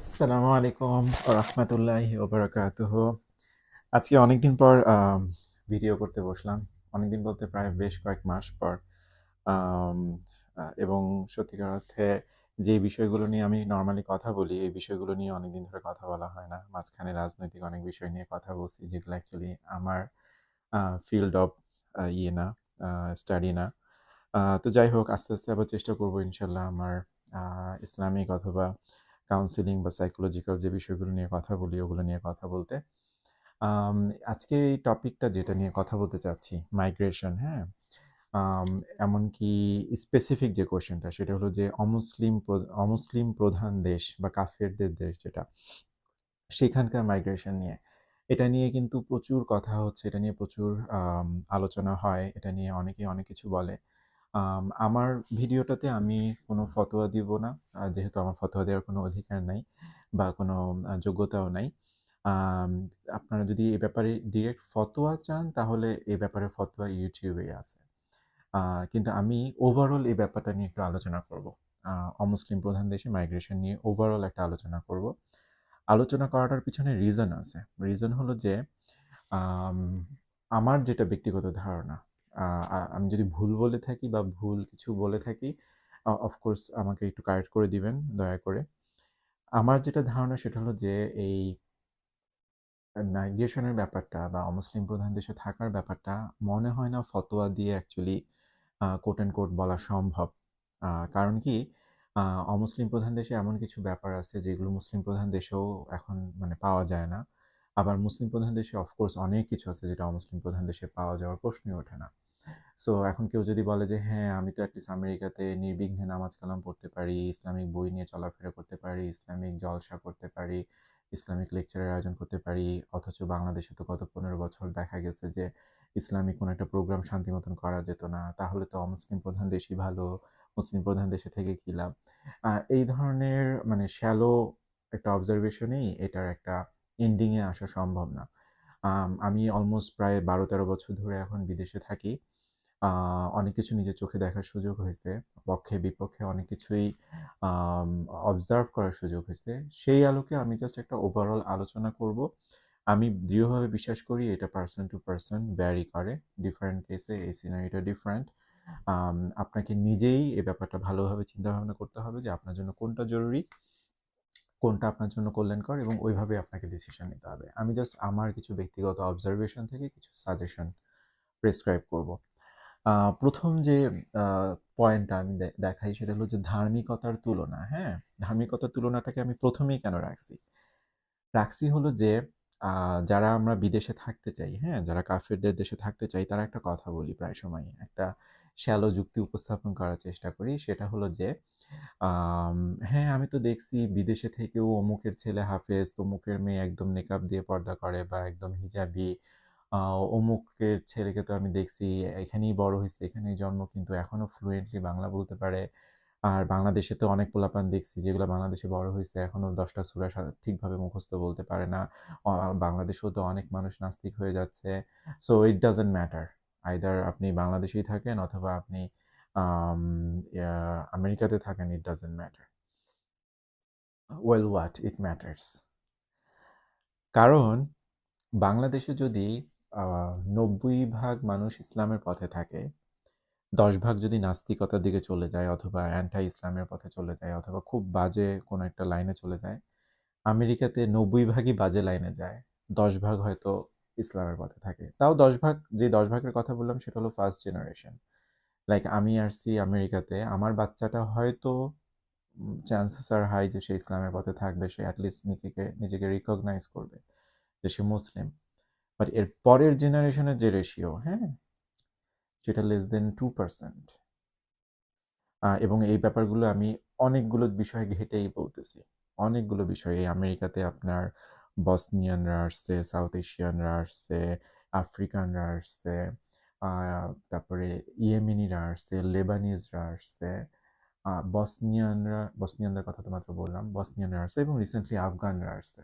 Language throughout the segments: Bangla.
আসসালামু আলাইকুম রহমতুল্লাহি ওবরাকাতুহ আজকে অনেকদিন পর ভিডিও করতে বসলাম। অনেকদিন বলতে প্রায় বেশ কয়েক মাস পর। এবং সত্যিকার অর্থে যে বিষয়গুলো নিয়ে আমি নর্মালি কথা বলি, এই বিষয়গুলো নিয়ে অনেকদিন ধরে কথা বলা হয় না। মাঝখানে রাজনৈতিক অনেক বিষয় নিয়ে কথা বলছি যেগুলো অ্যাকচুয়ালি আমার ফিল্ড অফ ইয়ে না স্টাডি না। তো যাই হোক, আস্তে আস্তে আবার চেষ্টা করব ইনশাল্লাহ আমার ইসলামিক অথবা কাউন্সিলিং বা সাইকোলজিক্যাল যে বিষয়গুলো নিয়ে কথা বলি ওগুলো নিয়ে কথা বলতে। আম, আজকে এই টপিকটা যেটা নিয়ে কথা বলতে চাচ্ছি মাইগ্রেশন হ্যাঁ? এমনকি স্পেসিফিক যে কোশ্চেনটা সেটা হলো যে অমুসলিম অমুসলিম প্রধান দেশ বা কাফেরদের দেশ যেটা সেখানকার মাইগ্রেশন নিয়ে। এটা নিয়ে কিন্তু প্রচুর কথা হচ্ছে এটা নিয়ে প্রচুর আলোচনা হয় এটা নিয়ে অনেকে অনেক কিছু বলে। আমার ভিডিওটাতে আমি কোনো ফতোয়া দিব না যেহেতু আমার ফতোয়া দেওয়ার কোনো অধিকার নাই বা কোনো যোগ্যতাও নাই আপনারা যদি এ ব্যাপারে ডিরেক্ট ফতোয়া চান, তাহলে এ ব্যাপারে ফতোয়া ইউটিউবে আছে। কিন্তু আমি ওভারঅল এই ব্যাপারটা নিয়ে একটু আলোচনা করব। অমুসলিম প্রধান দেশে মাইগ্রেশন নিয়ে ওভারঅল একটা আলোচনা করব। আলোচনা করাটার পিছনে রিজন আছে। রিজন হলো যে আমার যেটা ব্যক্তিগত ধারণা আমি যদি ভুল বলে থাকি বা ভুল কিছু বলে থাকি অফকোর্স আমাকে একটু কারেক্ট করে দিবেন, দয়া করে। আমার যেটা ধারণা সেটা হলো যে এই মাইগ্রেশনের ব্যাপারটা বা অমুসলিম প্রধান দেশে থাকার ব্যাপারটা মনে হয় না ফতোয়া দিয়ে অ্যাকচুয়ালি কোট অ্যান্ড কোট বলা সম্ভব। কারণ কি? অমুসলিম প্রধান দেশে এমন কিছু ব্যাপার আছে যেগুলো মুসলিম প্রধান দেশেও এখন মানে পাওয়া যায় না। আবার মুসলিম প্রধান দেশে অফকোর্স অনেক কিছু আছে যেটা অমুসলিম প্রধান দেশে পাওয়া যাওয়ার প্রশ্নই ওঠে না। সো এখন কেউ যদি বলে যে হ্যাঁ আমি তো অ্যাটলিস্ট আমেরিকাতে নির্বিঘ্নে নামাজ কালাম পড়তে পারি, ইসলামিক বই নিয়ে চলাফেরা করতে পারি, ইসলামিক জলসা করতে পারি, ইসলামিক লেকচারের আয়োজন করতে পারি, অথচ বাংলাদেশে তো গত পনেরো বছর দেখা গেছে যে, ইসলামিক কোনো একটা প্রোগ্রাম শান্তি মতন করা যেত না, তাহলে তো অমুসলিম প্রধান দেশই ভালো, মুসলিম প্রধান দেশে থেকে কী লাভ? এই ধরনের মানে শ্যালো একটা অবজারভেশনেই এটার একটা এন্ডিংয়ে আসা সম্ভব না। আমি অলমোস্ট প্রায় বারো তেরো বছর ধরে এখন বিদেশে থাকি। অনেক কিছু নিজের চোখে দেখার সুযোগ হয়েছে। পক্ষে, বিপক্ষে অনেক কিছুই অবজার্ভ করার সুযোগ হয়েছে। সেই আলোকে আমি জাস্ট একটা ওভারঅল আলোচনা করব। আমি দৃঢ়ভাবে বিশ্বাস করি এটা পার্সন টু পার্সন ভ্যারি করে। ডিফারেন্ট কেসে এই সিনারিটা ডিফারেন্ট আপনাকে নিজেই এই ব্যাপারটা ভালোভাবে চিন্তা ভাবনা করতে হবে যে আপনার জন্য কোনটা জরুরি, কোনটা আপনার জন্য কল্যাণকর এবং ওইভাবে আপনাকে ডিসিশন নিতে হবে। আমি জাস্ট আমার কিছু ব্যক্তিগত অবজারভেশন থেকে কিছু সাজেশন প্রেসক্রাইব করব। প্রথম যে পয়েন্টটা আমি দেখাই সেটা হলো যে, ধার্মিকতার তুলনা হ্যাঁ? ধার্মিকতার তুলনাটাকে আমি প্রথমেই কেন রাখছি? রাখছি হলো যে যারা আমরা বিদেশে থাকতে চাই হ্যাঁ? যারা কাফেরদের দেশে থাকতে চাই, তারা একটা কথা বলি প্রায় সময় একটা শ্যালো যুক্তি উপস্থাপন করার চেষ্টা করি, সেটা হলো যে হ্যাঁ আমি তো দেখছি বিদেশে থেকেও অমুকের ছেলে হাফেজ, তমুকের মেয়ে একদম নেকাব দিয়ে পর্দা করে বা একদম হিজাবি অমুকের ছেলেকে তো আমি দেখছি, এখানেই বড় হয়েছে, এখানেই জন্ম, কিন্তু এখনও ফ্লুয়েন্টলি বাংলা বলতে পারে। আর বাংলাদেশে তো অনেক পোলাপান দেখছি, যেগুলো বাংলাদেশে বড় হয়েছে এখনও দশটা সূরা ঠিকভাবে মুখস্থ বলতে পারে না। বাংলাদেশেও তো অনেক মানুষ নাস্তিক হয়ে যাচ্ছে। So it doesn't matter either আপনি বাংলাদেশেই থাকেন অথবা আপনি আমেরিকাতে থাকেন it doesn't matter well what it matters কারণ বাংলাদেশে যদি নব্বই ভাগ মানুষ ইসলামের পথে থাকে। দশ ভাগ যদি নাস্তিকতার দিকে চলে যায় অথবা অ্যান্টি ইসলামের পথে চলে যায় অথবা খুব বাজে কোনো একটা লাইনে চলে যায়, আমেরিকাতে নব্বই ভাগই বাজে লাইনে যায়। দশ ভাগ হয়তো ইসলামের পথে থাকে। তাও দশ ভাগ, যে দশ ভাগের কথা বললাম সেটা হলো ফার্স্ট জেনারেশন লাইক আমি আসছি আমেরিকাতে, আমার বাচ্চাটা হয়তো চান্সেস আর হাই যে সে ইসলামের পথে থাকবে, সে অ্যাটলিস্ট নিজেকে নিজেকে রিকগনাইজ করবে যে সে মুসলিম। বাট এর পরের জেনারেশনের যে রেশিও হ্যাঁ সেটা লেস দেন টু পার্সেন্ট এবং এই ব্যাপারগুলো আমি অনেকগুলো বিষয় ঘেটেই বলতেছি। অনেকগুলো বিষয় আমেরিকাতে আপনার বসনিয়ানরা আসছে, সাউথ এশিয়ানরা আসছে, আফ্রিকানরা আসছে তারপরে ইয়েমিনিরা আসছে, লেবানিজরা আসছে বসনিয়ানরা, বসনিয়ানদের কথা তো মাত্র বললাম, বসনিয়ানরা আসছে এবং রিসেন্টলি আফগানরা আসছে।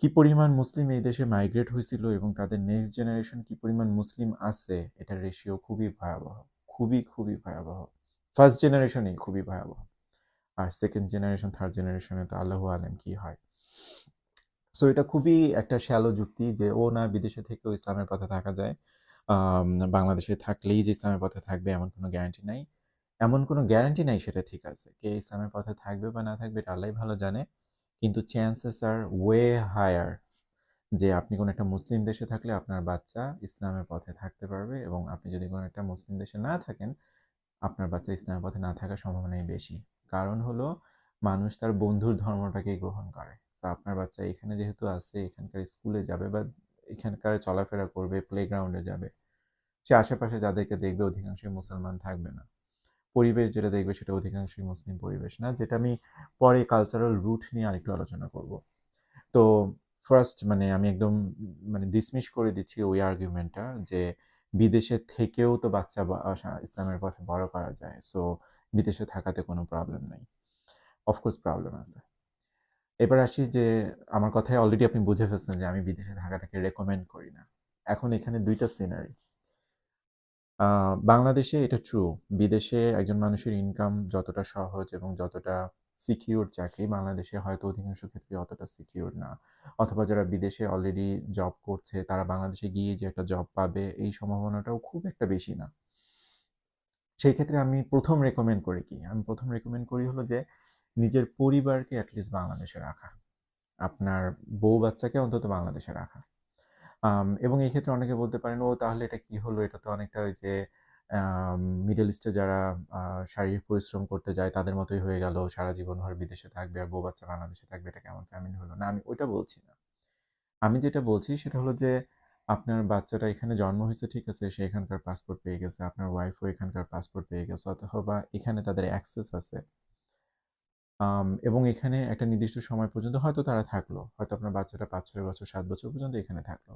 কি পরিমাণ মুসলিম এই দেশে মাইগ্রেট হয়েছিল এবং তাদের নেক্সট জেনারেশন কি পরিমাণ মুসলিম আছে, এটার রেশিও খুবই ভয়াবহ, খুবই খুবই ভয়াবহ। ফার্স্ট জেনারেশনেই খুবই ভয়াবহ। আর সেকেন্ড জেনারেশন থার্ড জেনারেশনে তো আল্লাহ আলেম কি হয়। সো এটা খুবই একটা শ্যালো যুক্তি যে ও না বিদেশে থেকেও ইসলামের পথে থাকা যায়। বাংলাদেশে থাকলেই যে ইসলামের পথে থাকবে এমন কোনো গ্যারান্টি নাই। এমন কোনো গ্যারান্টি নাই সেটা ঠিক আছে। কে ইসলামের পথে থাকবে বা না থাকবে এটা আল্লাহ ভালো জানে। কিন্তু চান্সেস আর ওয়ে হায়ার যে আপনি কোনো একটা মুসলিম দেশে থাকলে আপনার বাচ্চা ইসলামের পথে থাকতে পারবে এবং আপনি যদি কোনো একটা মুসলিম দেশে না থাকেন, আপনার বাচ্চা ইসলামের পথে না থাকার সম্ভাবনাই বেশি। কারণ হলো, মানুষ তার বন্ধুর ধর্মটাকেই গ্রহণ করে। তো আপনার বাচ্চা এখানে যেহেতু আছে, এখানকার স্কুলে যাবে বা এখানকার চলাফেরা করবে প্লেগ্রাউন্ডে যাবে। সে আশেপাশে যাদেরকে দেখবে, অধিকাংশই মুসলমান থাকবে না। পরিবেশ যেটা দেখবে সেটা অধিকাংশই মুসলিম পরিবেশ না, যেটা আমি পরে কালচারাল রুট নিয়ে আরেকটু আলোচনা করব। তো ফার্স্ট মানে আমি একদম মানে ডিসমিস করে দিচ্ছি ওই আর্গুমেন্টটা যে বিদেশে থেকেও তো বাচ্চা ইসলামের পথে বড় করা যায় সো বিদেশে থাকাতে কোনো প্রবলেম নেই। অফকোর্স প্রবলেম আছে। এবার আসি যে আমার কথায় অলরেডি আপনি বুঝে ফেলছেন যে আমি বিদেশে থাকাটাকে রেকমেন্ড করি না। এখন এখানে দুইটা সিনারি বাংলাদেশে এটা ট্রু বিদেশে একজন মানুষের ইনকাম যতটা সহজ এবং যতটা সিকিউর চাকরি বাংলাদেশে হয়তো অধিকাংশ ক্ষেত্রে অতটা সিকিউর না। অথবা যারা বিদেশে অলরেডি জব করছে, তারা বাংলাদেশে গিয়ে যে একটা জব পাবে, এই সম্ভাবনাটাও খুব একটা বেশি না। সেই ক্ষেত্রে আমি প্রথম রেকমেন্ড করি কি? আমি প্রথম রেকমেন্ড করি হলো যে, নিজের পরিবারকে অ্যাটলিস্ট বাংলাদেশে রাখা। আপনার বউ বাচ্চাকে অন্তত বাংলাদেশে রাখা। এবং এই ক্ষেত্রে অনেকে বলতে পারেন, ও তাহলে এটা কি হলো? এটা তো অনেকটা ওই যে মিডল ইস্টে যারা শারীরিক পরিশ্রম করতে যায়, তাদের মতোই হয়ে গেল, সারা জীবন ভর বিদেশে থাকবে আর বউ বাচ্চা বাংলাদেশে থাকবে, এটা কেমন ফ্যামিলি হলো? না, আমি ওইটা বলছি না। আমি যেটা বলছি সেটা হলো যে, আপনার বাচ্চাটা এখানে জন্ম হয়েছে, ঠিক আছে, সে এখানকার পাসপোর্ট পেয়ে গেছে, আপনার ওয়াইফও এখানকার পাসপোর্ট পেয়ে গেছে, অথবা এখানে তাদের অ্যাক্সেস আছে। এবং এখানে একটা নির্দিষ্ট সময় পর্যন্ত হয়তো তারা থাকল, হয়তো আপনার বাচ্চাটা পাঁচ, ছয় বছর, সাত বছর পর্যন্ত এখানে থাকল।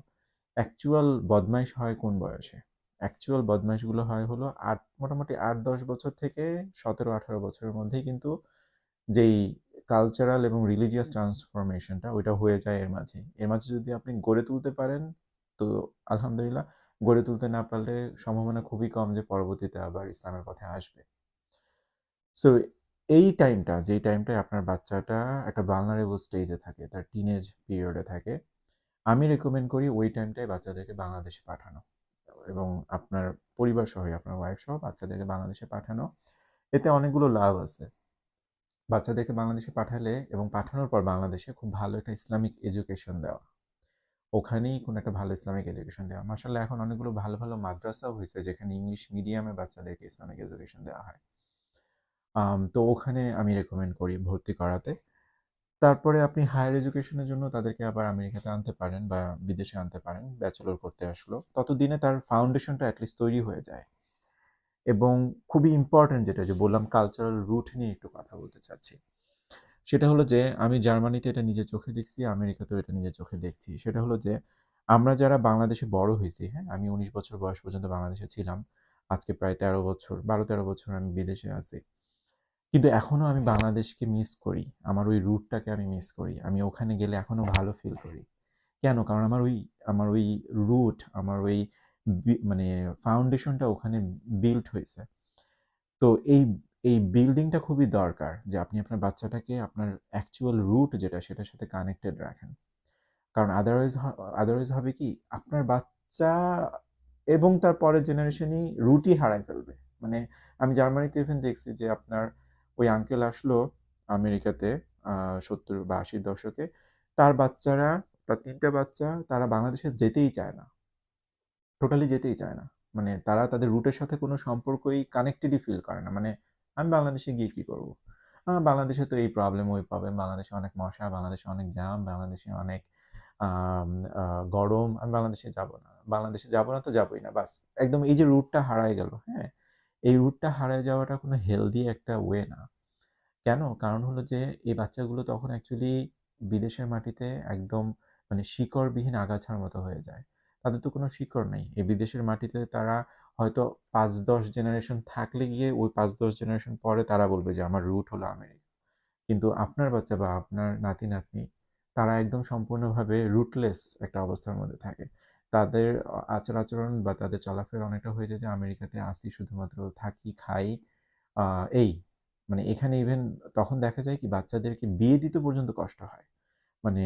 অ্যাকচুয়াল বদমাইশ হয় কোন বয়সে? অ্যাকচুয়াল বদমাইশগুলো হয় হলো আট, মোটামুটি আট, দশ বছর থেকে সতেরো, আঠারো বছরের মধ্যেই কিন্তু যেই কালচারাল এবং রিলিজিয়াস ট্রান্সফরমেশনটা ওইটা হয়ে যায় এর মাঝে। এর মাঝে যদি আপনি গড়ে তুলতে পারেন, তো আলহামদুলিল্লাহ, গড়ে তুলতে না পারলে সম্ভাবনা খুবই কম যে পরবর্তীতে আবার ইসলামের পথে আসবে। সো এই টাইমটা যেই টাইমটায় আপনার বাচ্চাটা একটা ভালনারেবল স্টেজে থাকে, তার টিনেজ পিরিয়ডে থাকে আমি রেকমেন্ড করি ওই টাইমটায় বাচ্চাদেরকে বাংলাদেশে পাঠানো। এবং আপনার পরিবার সহ, আপনার ওয়াইফ সহ বাচ্চাদেরকে বাংলাদেশে পাঠানো। এতে অনেকগুলো লাভ আছে। বাচ্চাদেরকে বাংলাদেশে পাঠালে এবং পাঠানোর পর বাংলাদেশে খুব ভালো একটা ইসলামিক এডুকেশন দেওয়া। ওখানেই কোনো একটা ভালো ইসলামিক এডুকেশন দেওয়া। মাসাল্লাহ এখন অনেকগুলো ভালো ভালো মাদ্রাসাও হয়েছে যেখানে ইংলিশ মিডিয়ামে বাচ্চাদেরকে ইসলামিক এডুকেশন দেওয়া হয়। তো ওখানে আমি রেকমেন্ড করি ভর্তি করাতে। তারপরে আপনি হায়ার এডুকেশনের জন্য তাদেরকে আবার আমেরিকাতে আনতে পারেন বা বিদেশে আনতে পারেন ব্যাচেলর করতে আসলো। ততদিনে তার ফাউন্ডেশনটা অ্যাটলিস্ট তৈরি হয়ে যায়। এবং খুবই ইম্পর্টেন্ট যেটা যে বললাম কালচারাল রুট নিয়ে একটু কথা বলতে চাচ্ছি। সেটা হলো যে, আমি জার্মানিতে এটা নিজের চোখে দেখছি, আমেরিকাতেও এটা নিজের চোখে দেখছি। সেটা হলো যে, আমরা যারা বাংলাদেশে বড় হয়েছি হ্যাঁ আমি উনিশ বছর বয়স পর্যন্ত বাংলাদেশে ছিলাম। আজকে প্রায় তেরো বছর, বারো তেরো বছর আমি বিদেশে আছি। কিন্তু এখনও আমি বাংলাদেশকে মিস করি। আমার ওই রুটটাকে আমি মিস করি। আমি ওখানে গেলে এখনও ভালো ফিল করি। কেন? কারণ আমার ওই আমার ওই রুট আমার ওই মানে ফাউন্ডেশনটা ওখানে বিল্ড হয়েছে। তো এই এই বিল্ডিংটা খুবই দরকার যে আপনি আপনার বাচ্চাটাকে আপনার অ্যাকচুয়াল রুট যেটা, সেটার সাথে কানেক্টেড রাখেন। কারণ আদারওয়াইজ আদারওয়াইজ হবে কি, আপনার বাচ্চা এবং তার পরের জেনারেশনই রুটই হারায় ফেলবে। মানে আমি জার্মানিতে ইভেন দেখছি যে আপনার ওই আঙ্কেল আসলো আমেরিকাতে সত্তর বা আশির দশকে। তার বাচ্চারা তার তিনটা বাচ্চা তারা বাংলাদেশে যেতেই চায় না। টোটালি যেতেই চায় না। মানে তারা তাদের রুটের সাথে কোনো সম্পর্কই কানেক্টেডই ফিল করে না। মানে আমি বাংলাদেশে গিয়ে কী করব? বাংলাদেশে তো এই প্রবলেম ওই প্রবলেম বাংলাদেশে অনেক মশা বাংলাদেশে অনেক জ্যাম বাংলাদেশে অনেক গরম। আমি বাংলাদেশে যাব না। বাংলাদেশে যাব না তো যাবই না। বাস একদম এই যে রুটটা হারায় গেল হ্যাঁ? এই রুটটা হারায় যাওয়াটা কোনো হেলদি একটা ওয়ে না। কেন? কারণ হলো যে, এই বাচ্চাগুলো তখন অ্যাকচুয়ালি বিদেশের মাটিতে একদম মানে শিকড়বিহীন আগাছার মতো হয়ে যায়। তাদের তো কোনো শিকড় নেই। এই বিদেশের মাটিতে তারা হয়তো পাঁচ দশ জেনারেশন থাকলে গিয়ে ওই পাঁচ দশ জেনারেশন পরে তারা বলবে যে, আমার রুট হলো আমেরিকা। কিন্তু আপনার বাচ্চা বা আপনার নাতি নাতনি তারা একদম সম্পূর্ণভাবে রুটলেস একটা অবস্থার মধ্যে থাকে। তাদের আচার আচরণ বা তাদের চলাফেরা অনেকটা হয়ে যায় যে আমেরিকাতে আসি, শুধুমাত্র থাকি, খাই। এই মানে এখানে ইভেন তখন দেখা যায় কি বাচ্চাদেরকে বিয়ে দিতে পর্যন্ত কষ্ট হয়। মানে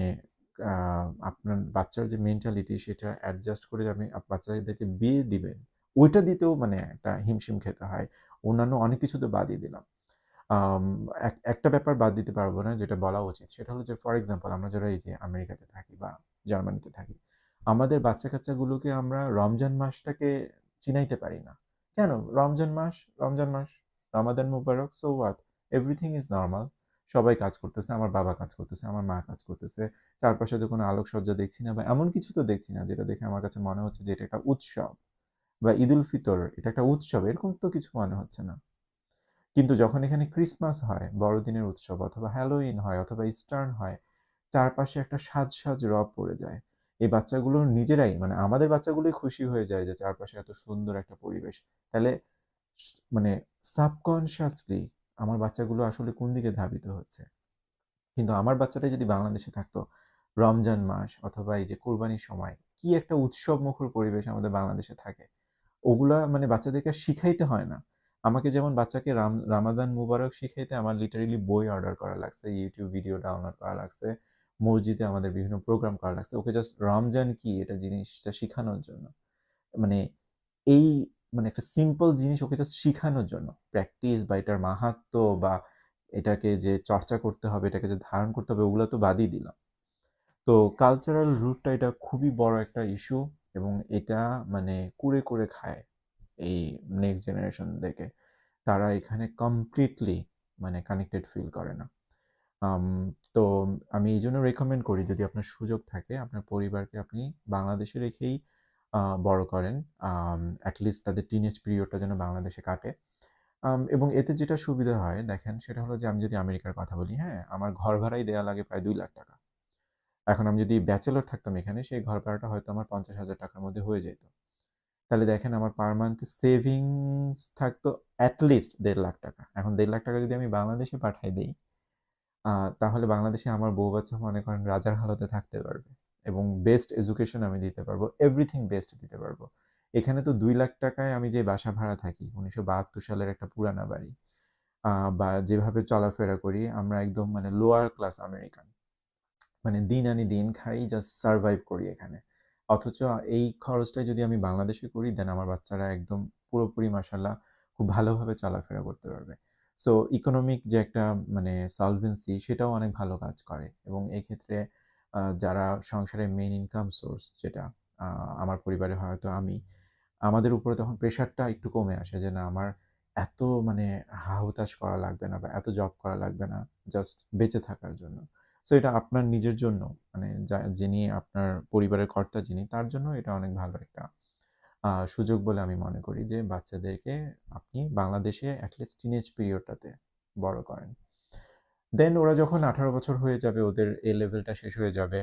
আপনার বাচ্চার যে মেন্টালিটি সেটা অ্যাডজাস্ট করে আপনি বাচ্চাদেরকে বিয়ে দিবেন, ওইটা দিতেও মানে একটা হিমশিম খেতে হয়। অন্যান্য অনেক কিছু তো বাদই দিলাম। একটা ব্যাপার বাদ দিতে পারব না যেটা বলা উচিত। সেটা হলো যে ফর এক্সাম্পল আমরা যারা এই যে আমেরিকাতে থাকি বা জার্মানিতে থাকি আমাদের বাচ্চা কাচ্চাগুলোকে আমরা রমজান মাসটাকে চিনাইতে পারি না। কেন? রমজান মাস রমজান মাস, রমাদান মুবারক so what everything is normal সবাই কাজ করতেছে, আমার বাবা কাজ করতেছে, আমার মা কাজ করতেছে, চারপাশে তো কোনো আলোকসজ্জা দেখছি না বা এমন কিছু তো দেখছি না যেটা দেখে আমার কাছে মনে হচ্ছে যে এটা একটা উৎসব বা ঈদ উল ফিতর, এটা একটা উৎসব, এরকম তো কিছু মনে হচ্ছে না। কিন্তু যখন এখানে ক্রিসমাস হয়, বড়দিনের উৎসব অথবা হ্যালোইন হয় অথবা ইস্টার্ন হয়, চারপাশে একটা সাজ সাজ রব পড়ে যায়। এই বাচ্চাগুলো নিজেরাই মানে আমাদের বাচ্চাগুলোই খুশি হয়ে যায় যে চারপাশে এত সুন্দর একটা পরিবেশ। তাহলে মানে সাবকনশিয়াসলি আমার বাচ্চাগুলো আসলে কোন দিকে ধাবিত হচ্ছে? কিন্তু আমার বাচ্চাটাই যদি বাংলাদেশে থাকতো, রমজান মাস অথবা এই যে কোরবানির সময়, কি একটা উৎসব মুখর পরিবেশ আমাদের বাংলাদেশে থাকে? ওগুলা মানে বাচ্চাদেরকে শিখাইতে হয় না। আমাকে যেমন বাচ্চাকে রাম, রামাদান মুবারক শিখাইতে আমার লিটারেলি বই অর্ডার করা লাগছে ইউটিউব ভিডিও ডাউনলোড করা লাগছে মসজিদে আমাদের বিভিন্ন প্রোগ্রাম করা লাগছে। ওকে জাস্ট রমজান কি? এটা জিনিসটা শেখানোর জন্য। মানে এই মানে একটা সিম্পল জিনিস ওকে জাস্ট শেখানোর জন্য। প্র্যাকটিস বা এটার মাহাত্ম বা এটাকে যে চর্চা করতে হবে, এটাকে যে ধারণ করতে হবে, ওগুলো তো বাদই দিলাম। তো কালচারাল রুটটা এটা খুবই বড় একটা ইস্যু এবং এটা মানে কুড়ে করে খায় এই নেক্সট জেনারেশনদেরকে তারা এখানে কমপ্লিটলি মানে কানেক্টেড ফিল করে না। তো আমি এই জন্য রেকমেন্ড করি যদি আপনার সুযোগ থাকে, আপনার পরিবারকে আপনি বাংলাদেশে রেখেই বড় করেন। অ্যাটলিস্ট তাদের টিনেজ পিরিয়ডটা যেন বাংলাদেশে কাটে। এবং এতে যেটা সুবিধা হয়, দেখেন সেটা হলো যে আমি যদি আমেরিকার কথা বলি হ্যাঁ আমার ঘর ভাড়াই দেওয়া লাগে প্রায় দুই লাখ টাকা। এখন আমি যদি ব্যাচেলর থাকতাম এখানে, সেই ঘর ভাড়াটা হয়তো আমার পঞ্চাশ হাজার টাকার মধ্যে হয়ে যেত। তাহলে দেখেন আমার per month savings at least at least দেড় লাখ টাকা। এখন দেড় লাখ টাকা যদি আমি বাংলাদেশে পাঠাই দিই তাহলে বাংলাদেশে আমার বউ বাচ্চা মনে করেন রাজার হালতে থাকতে পারবে এবং বেস্ট এডুকেশন আমি দিতে পারব এভরিথিং বেস্ট দিতে পারব। এখানে তো দুই লাখ টাকায় আমি যে বাসা ভাড়া থাকি, উনিশশো বাহাত্তর সালের একটা পুরানা বাড়ি বা যেভাবে চলাফেরা করি, আমরা একদম মানে লোয়ার ক্লাস আমেরিকান মানে দিন আনি দিন খাই জাস্ট সারভাইভ করি এখানে। অথচ এই খরচটাই যদি আমি বাংলাদেশে করি দেন আমার বাচ্চারা একদম পুরোপুরি মাসাল্লাহ খুব ভালোভাবে চলাফেরা করতে পারবে। সো ইকোনমিক যে একটা মানে সলভেন্সি সেটাও অনেক ভালো কাজ করে এবং এই ক্ষেত্রে যারা সংসারের মেইন ইনকাম সোর্স যেটা আমার পরিবারে হয়তো আমি, আমাদের উপরে তখন প্রেশারটা একটু কমে আসে যে না, আমার এত মানে হাহুতাশ করা লাগবে না বা এত জব করা লাগবে না জাস্ট বেঁচে থাকার জন্য। সো এটা আপনার নিজের জন্য মানে যিনি আপনার পরিবারের কর্তা যিনি, তার জন্য এটা অনেক ভালো একটা সুযোগ বলে আমি মনে করি যে বাচ্চাদেরকে আপনি বাংলাদেশে অ্যাটলিস্ট টিনেজ পিরিয়ডটাতে বড় করেন। দেন ওরা যখন আঠারো বছর হয়ে যাবে, ওদের এ লেভেলটা শেষ হয়ে যাবে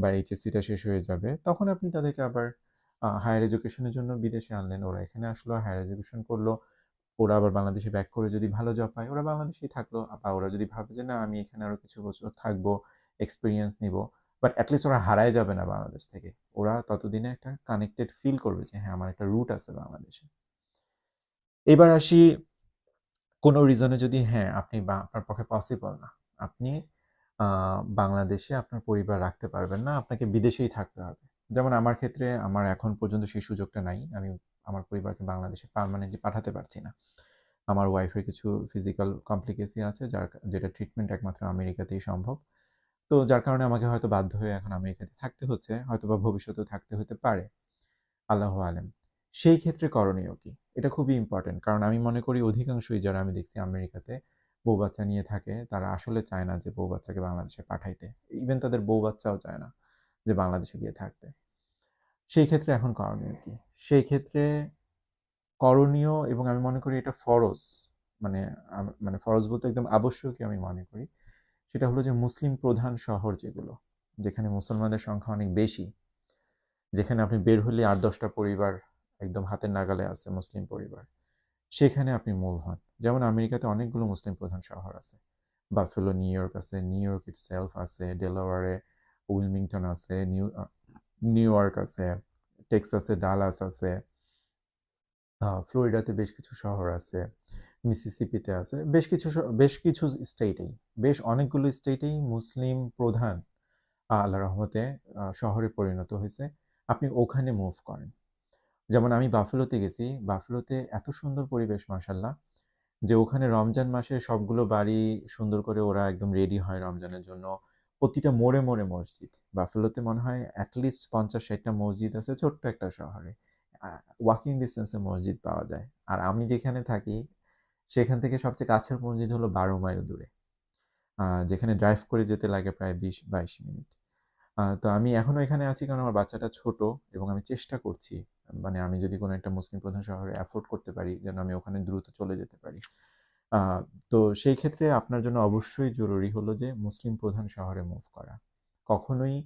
বা এইচএসসিটা শেষ হয়ে যাবে, তখন আপনি তাদেরকে আবার হায়ার এডুকেশনের জন্য বিদেশে আনলেন। ওরা এখানে আসলো হায়ার এডুকেশন করল, ওরা আবার বাংলাদেশে ব্যাক করে যদি ভালো জব পায়, ওরা বাংলাদেশেই থাকল। বা ওরা যদি ভাবে যে না, আমি এখানে আরও কিছু বছর থাকব এক্সপিরিয়েন্স নিব। বাট অ্যাটলিস্ট ওরা হারায় যাবে না বাংলাদেশ থেকে। ওরা ততদিনে একটা কানেক্টেড ফিল করবে যে হ্যাঁ আমার একটা রুট আছে বাংলাদেশে। এবার আসি কোনো রিজনে যদি হ্যাঁ আপনি বা, আপনার পক্ষে পসিবল না। আপনি বাংলাদেশে আপনার পরিবার রাখতে পারবেন না, আপনাকে বিদেশেই থাকতে হবে। যেমন আমার ক্ষেত্রে আমার এখন পর্যন্ত সেই সুযোগটা নাই। আমি আমার পরিবারকে বাংলাদেশে পারমানেন্টলি পাঠাতে পারছি না। আমার ওয়াইফের কিছু ফিজিক্যাল কমপ্লিকেসি আছে, যার, যেটা ট্রিটমেন্ট একমাত্র আমেরিকাতেই সম্ভব। তো যার কারণে আমাকে হয়তো বাধ্য হয়ে এখন আমেরিকাতে থাকতে হচ্ছে হয়তো বা ভবিষ্যতেও থাকতে হতে পারে। আল্লাহ আলেম। সেই ক্ষেত্রে করণীয় কি? এটা খুবই ইম্পর্টেন্ট কারণ আমি মনে করি অধিকাংশই যারা আমি দেখছি আমেরিকাতে বউ বাচ্চা নিয়ে থাকে, তারা আসলে চায় না যে বউ বাচ্চাকে বাংলাদেশে পাঠাইতে। ইভেন তাদের বউ বাচ্চাও চায় না যে বাংলাদেশে গিয়ে থাকতে। সেই ক্ষেত্রে এখন করণীয় কি? সেই ক্ষেত্রে করণীয় এবং আমি মনে করি এটা ফরজ মানে মানে ফরজ বলতে একদম আবশ্যকই আমি মনে করি। সেটা হলো যে মুসলিম প্রধান শহর যেগুলো, যেখানে মুসলমানদের সংখ্যা অনেক বেশি, যেখানে আপনি বের হলে আট দশটা পরিবার একদম হাতের নাগালে আছে মুসলিম পরিবার, সেখানে আপনি মুভ হন। যেমন আমেরিকাতে অনেকগুলো মুসলিম প্রধান শহর আছে। বাফেলো, নিউ ইয়র্ক আছে, নিউ ইয়র্ক ইট সেলফ আছে, ডেলাওয়ারে, উইলমিংটন আছে, নিউ নিউ ইয়র্ক আছে, টেক্সাসে, ডালাস আছে ফ্লোরিডাতে বেশ কিছু শহর আছে। মিসিসিপিতে আছে। বেশ কিছু বেশ কিছু স্টেটেই, বেশ অনেকগুলো স্টেটেই মুসলিম প্রধান আ আল্লাহর রহমতে শহরে পরিণত হয়েছে আপনি ওখানে মুভ করেন। যেমন আমি বাফেলোতে গেছি। বাফেলোতে এত সুন্দর পরিবেশ মাশাআল্লাহ যে ওখানে রমজান মাসে সবগুলো বাড়ি সুন্দর করে ওরা একদম রেডি হয় রমজানের জন্য। প্রতিটা মোড়ে, মোড়ে মসজিদ। বাফেলোতে মনে হয় এট লিস্ট ৫০-৬০ মসজিদ আছে ছোট্ট একটা শহরে। ওয়াকিং ডিস্টেন্সে মসজিদ পাওয়া যায়। আর আমি যেখানে থাকি সেখান থেকে সবচেয়ে কাছের মসজিদ হলো ১২ মাইল দূরে। যেখানে ড্রাইভ করে যেতে লাগে প্রায় বিশ, বাইশ মিনিট। তো আমি এখনও এখানে আছি কারণ আমার বাচ্চাটা ছোট এবং আমি চেষ্টা করছি। মানে আমি যদি কোনো একটা মুসলিম প্রধান শহরে অ্যাফোর্ড করতে পারি, যেন আমি ওখানে দ্রুত চলে যেতে পারি। তো সেই ক্ষেত্রে আপনার জন্য অবশ্যই জরুরি হলো যে মুসলিম প্রধান শহরে মুভ করা। কখনোই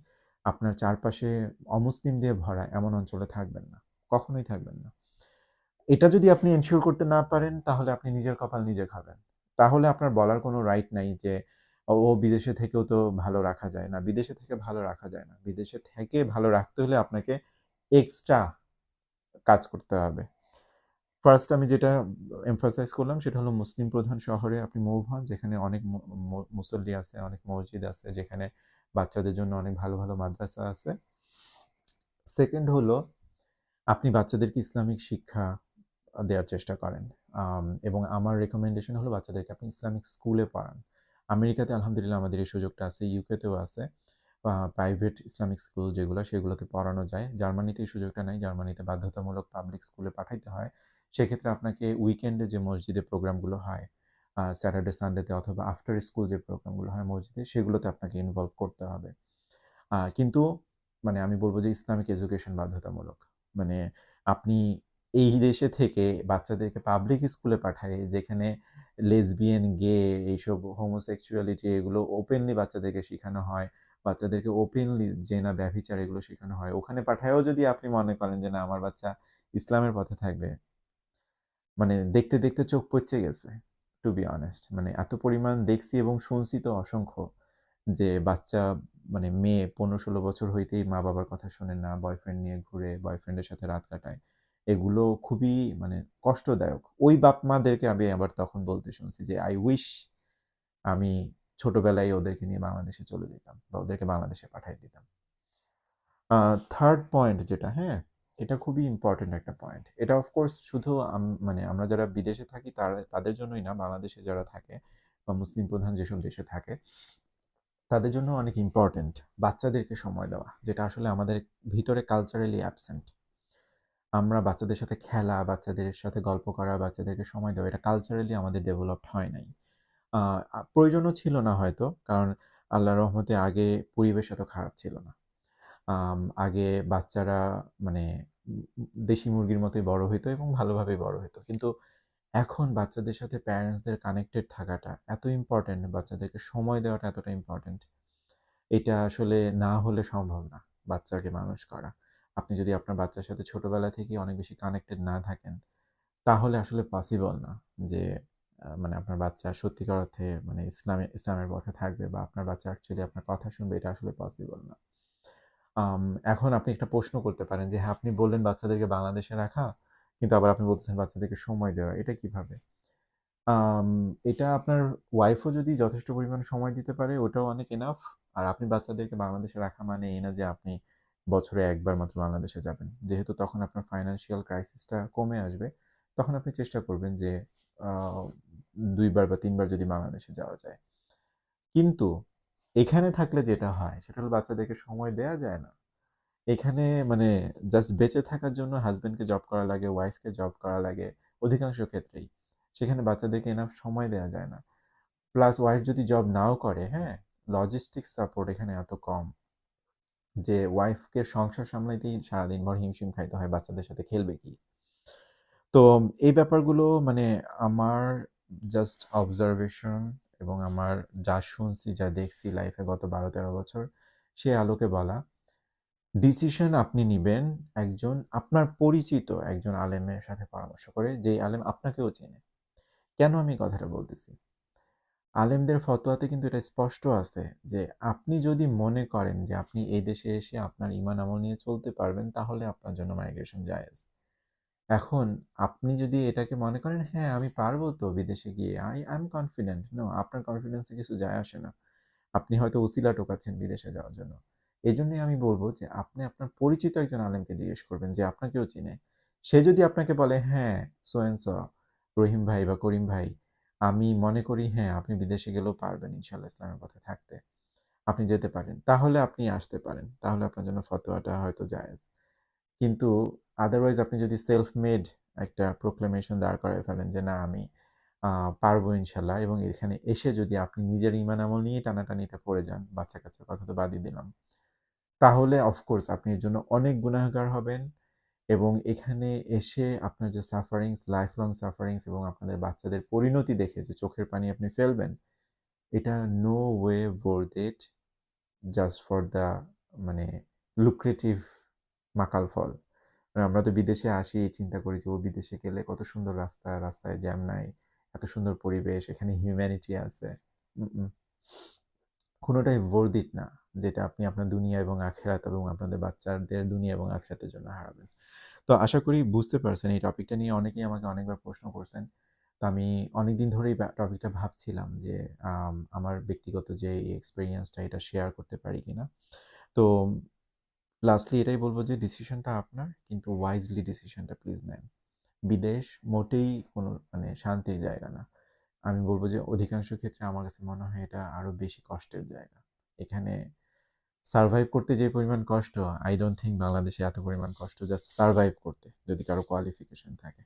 আপনার চারপাশে অমুসলিম দিয়ে ভরা এমন অঞ্চলে থাকবেন না। কখনোই থাকবেন না। এটা যদি আপনি এনশিওর করতে না পারেন তাহলে আপনি নিজের কপাল নিজে খাবেন। তাহলে আপনার বলার কোনো রাইট নাই যে ও বিদেশে থেকেও তো ভালো রাখা যায় না। বিদেশে থেকে ভালো রাখা যায় না। বিদেশে থেকে ভালো রাখতে হলে আপনাকে এক্সট্রা কাজ করতে হবে। ফার্স্ট আমি যেটা এমফাসাইজ করলাম সেটা হলো মুসলিম প্রধান শহরে আপনি মুভ হন যেখানে অনেক মুসল্লি আছে, অনেক মসজিদ আছে, যেখানে বাচ্চাদের জন্য অনেক ভালো, ভালো মাদ্রাসা আছে। সেকেন্ড হলো আপনি বাচ্চাদেরকে ইসলামিক শিক্ষা দেওয়ার চেষ্টা করেন। এবং আমার রেকমেন্ডেশন হলো বাচ্চাদেরকে আপনি ইসলামিক স্কুলে পড়ান। আমেরিকাতে আলহামদুলিল্লাহ আমাদের এই সুযোগটা আছে, ইউকেতেও আছে। প্রাইভেট ইসলামিক স্কুল যেগুলো সেগুলোতে পড়ানো যায়। জার্মানিতে এই সুযোগটা নেই জার্মানিতে বাধ্যতামূলক পাবলিক স্কুলে পাঠাইতে হয়। সেক্ষেত্রে আপনাকে উইকেন্ডে যে মসজিদে প্রোগ্রামগুলো হয়, স্যাটারডে, সানডেতে অথবা আফটার স্কুল যে প্রোগ্রামগুলো হয় মসজিদে সেগুলোতে আপনাকে ইনভলভ করতে হবে। কিন্তু মানে আমি বলব যে ইসলামিক এডুকেশন বাধ্যতামূলক। মানে আপনি এই দেশে থেকে বাচ্চাদেরকে পাবলিক স্কুলে পাঠায় যেখানে লেসবিয়ান, গে এইসব হোমোসেক্সুয়ালিটি এগুলো ওপেনলি বাচ্চাদেরকে শেখানো হয়। বাচ্চাদেরকে ওপেনলি জেনা, ব্যভিচার এগুলো শেখানো হয়। ওখানে পাঠায়ও যদি আপনি মনে করেন যে না আমার বাচ্চা ইসলামের পথে থাকবে। মানে দেখতে, দেখতে চোখ পচে গেছে। টু বি অনেস্ট মানে এত পরিমাণ দেখছি এবং শুনছি তো অসংখ্য যে বাচ্চা মানে মেয়ে ১৫-১৬ বছর হইতেই মা-বাবার কথা শোনে না, বয়ফ্রেন্ড নিয়ে ঘুরে, বয়ফ্রেন্ডের সাথে রাত কাটায়। এগুলো খুবই মানে কষ্টদায়ক। ওই বাপ-মাদেরকে আমি আবার তখন বলতে শুনছি যে, "আই উইশ আমি ছোটবেলায় ওদেরকে নিয়ে বাংলাদেশে চলে যেতাম বা ওদেরকে বাংলাদেশে পাঠায় দিতাম।" থার্ড পয়েন্ট যেটা, হ্যাঁ? এটা খুবই ইম্পোর্টেন্ট একটা পয়েন্ট। এটা অফ কোর্স শুধু মানে আমরা যারা বিদেশে থাকি তারা তাদের জন্যই না, বাংলাদেশে যারা থাকে বা মুসলিম প্রধান যেসব দেশে থাকে তাদের জন্য অনেক ইম্পোর্টেন্ট বাচ্চাদেরকে সময় দেওয়া। যেটা আসলে আমাদের ভিতরে কালচারালি অ্যাবসেন্ট। আমরা বাচ্চাদের সাথে খেলা, বাচ্চাদের সাথে গল্প করা, বাচ্চাদেরকে সময় দেওয়া এটা কালচারালি আমাদের ডেভেলপড হয় নাই। প্রয়োজনও ছিল না হয়তো। কারণ আল্লাহর রহমতে আগে পরিবেশ এত খারাপ ছিল না। আগে বাচ্চারা মানে দেশি মুরগির মতোই বড় হইতো এবং ভালোভাবেই বড় হইতো। কিন্তু এখন বাচ্চাদের সাথে প্যারেন্টসদের কানেক্টেড থাকাটা এত ইম্পোর্টেন্ট, বাচ্চাদেরকে সময় দেওয়াটা এতটা ইম্পোর্টেন্ট। এটা আসলে না হলে সম্ভব না বাচ্চাকে মানুষ করা। আপনি যদি আপনার বাচ্চার সাথে ছোটবেলা থেকেই অনেক বেশি কানেক্টেড না থাকেন, তাহলে আসলে পসিবল না যে মানে আপনার বাচ্চা সত্যিকার অর্থে মানে ইসলামে ইসলামের পথে থাকবে বা আপনার বাচ্চা অ্যাকচুয়ালি আপনার কথা শুনবে এটা আসলে পসিবল না। এখন আপনি একটা প্রশ্ন করতে পারেন যে হ্যাঁ, আপনি বললেন বাচ্চাদেরকে বাংলাদেশে রাখা, কিন্তু আবার আপনি বলতেছেন বাচ্চাদেরকে সময় দেওয়া। এটা কীভাবে? এটা আপনার ওয়াইফও যদি যথেষ্ট পরিমাণ সময় দিতে পারে ওটাও অনেক এনাফ। আর আপনি বাচ্চাদেরকে বাংলাদেশে রাখা মানে এই না যে আপনি বছরে একবার মাত্র বাংলাদেশে যাবেন। যেহেতু তখন আপনার ফাইন্যান্সিয়াল ক্রাইসিসটা কমে আসবে, তখন আপনি চেষ্টা করবেন যে দুইবার বা তিনবার যদি বাংলাদেশে যাওয়া যায়। কিন্তু এখানে থাকলে যেটা হয় সেটা হলো বাচ্চাদেরকে সময় দেয়া যায় না। এখানে মানে জাস্ট বেঁচে থাকার জন্য হাজব্যান্ডকে জব করা লাগে, ওয়াইফকে জব করা লাগে অধিকাংশ ক্ষেত্রেই। সেখানে বাচ্চাদেরকে এনাফ সময় দেয়া যায় না। প্লাস ওয়াইফ যদি জব নাও করে, হ্যাঁ? লজিস্টিক সাপোর্ট এখানে এত কম যে ওয়াইফকে সংসার সামলাইতেই সারাদিনভর হিমশিম খাইতে হয় বাচ্চাদের সাথে খেলবে কি? তো এই ব্যাপারগুলো মানে আমার জাস্ট অবজারভেশন এবং আমার যা শুনছি, যা দেখছি লাইফে গত ১২-১৩ বছর, সে আলোকে বলা। ডিসিশন আপনি নিবেন একজন আপনার পরিচিত একজন আলেমের সাথে পরামর্শ করে, যেই আলেম আপনাকেও চেনে। কেন আমি কথাটা বলতেছি? আলেমদের ফতোয়াতে কিন্তু এটা স্পষ্ট আছে যে আপনি যদি মনে করেন যে আপনি এই দেশে এসে আপনার ঈমান আমল নিয়ে চলতে পারবেন, তাহলে আপনার জন্য মাইগ্রেশন জায়েজ। এখন আপনি যদি এটাকে মনে করেন, হ্যাঁ, আমি পারব তো বিদেশে গিয়ে। I I am confident. No, আপনার কনফিডেন্সে কিছু যায় আসে না। আপনি হয়তো উছিলা টোকাচ্ছেন বিদেশে যাওয়ার জন্য। এই জন্যই আমি বলব যে আপনি আপনার পরিচিত একজন আলেমকে জিজ্ঞেস করবেন যে আপনাকেও চিনে। সে যদি আপনাকে বলে, "হ্যাঁ, সো অ্যান্ড রহিম ভাই বা করিম ভাই, আমি মনে করি হ্যাঁ, আপনি বিদেশে গেলেও পারবেন ইনশাআল্লাহ ইসলামের পথে থাকতে। আপনি যেতে পারেন।" তাহলে আপনি আসতে পারেন। তাহলে আপনার জন্য ফতোয়াটা হয়তো জায়েজ। কিন্তু আদারওয়াইজ আপনি যদি সেলফ মেড একটা প্রোক্লেমেশন দাঁড় করায় ফেলেন যে, "না, আমি পারব ইনশাআল্লাহ" এবং এখানে এসে যদি আপনি নিজের ইমান আমল নিয়ে টানাটানিতে পড়ে যান, বাচ্চা-কাচ্চার কথা তো বাদই দিলাম। তাহলে অফকোর্স আপনি এর জন্য অনেক গুনাহগার হবেন এবং এখানে এসে আপনার যে সাফারিংস, লাইফ লং সাফারিংস এবং আপনাদের বাচ্চাদের পরিণতি দেখে যে চোখের পানি আপনি ফেলবেন, এটা no way worth it just for the মানে লুক্রেটিভ মাকাল ফল। মানে আমরা তো বিদেশে আসি চিন্তা করি যে ও বিদেশে গেলে কত সুন্দর রাস্তা, রাস্তায় জ্যাম নাই, এত সুন্দর পরিবেশ, এখানে হিউম্যানিটি আছে। কোনোটাই কোনটাই না, যেটা আপনি আপনার দুনিয়া এবং আখেরাত এবং আপনাদের বাচ্চাদের দুনিয়া এবং আখিরাতের জন্য হারাবেন। তো আশা করি বুঝতে পারছেন এই টপিকটা নিয়ে অনেকেই আমাকে অনেকবার প্রশ্ন করছেন। তো আমি অনেকদিন ধরেই টপিকটা ভাবছিলাম যে আমার ব্যক্তিগত যে এক্সপিরিয়েন্সটা এটা শেয়ার করতে পারি কিনা। তো লাস্টলি এটাই বলব যে ডিসিশনটা আপনার, কিন্তু ওয়াইজলি ডিসিশনটা প্লিজ নেন। বিদেশ মোটেই কোনো মানে শান্তির জায়গা না। আমি বলব যে অধিকাংশ ক্ষেত্রে আমার কাছে মনে হয় এটা আরও বেশি কষ্টের জায়গা। এখানে সারভাইভ করতে যে পরিমাণ কষ্ট, আই ডোন্ট থিঙ্ক বাংলাদেশে এত পরিমাণ কষ্ট জাস্ট সার্ভাইভ করতে, যদি কারও কোয়ালিফিকেশন থাকে।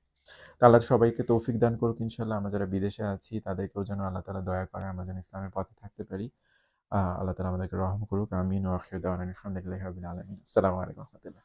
তাহলে সবাইকে তৌফিক দান করুক ইনশাল্লাহ আমরা যারা বিদেশে আছি তাদেরকেও যেন আল্লাহ তালা দয়া করে আমরা যেন ইসলামের পথে থাকতে পারি। আল্লাহ তালা আমাদেরকে রহম করুক। আমিন ওয়াখির দাওয়ানা রাব্বিল আলামিন। আসসালামু আলাইকুম রাহমাতুল্লাহ।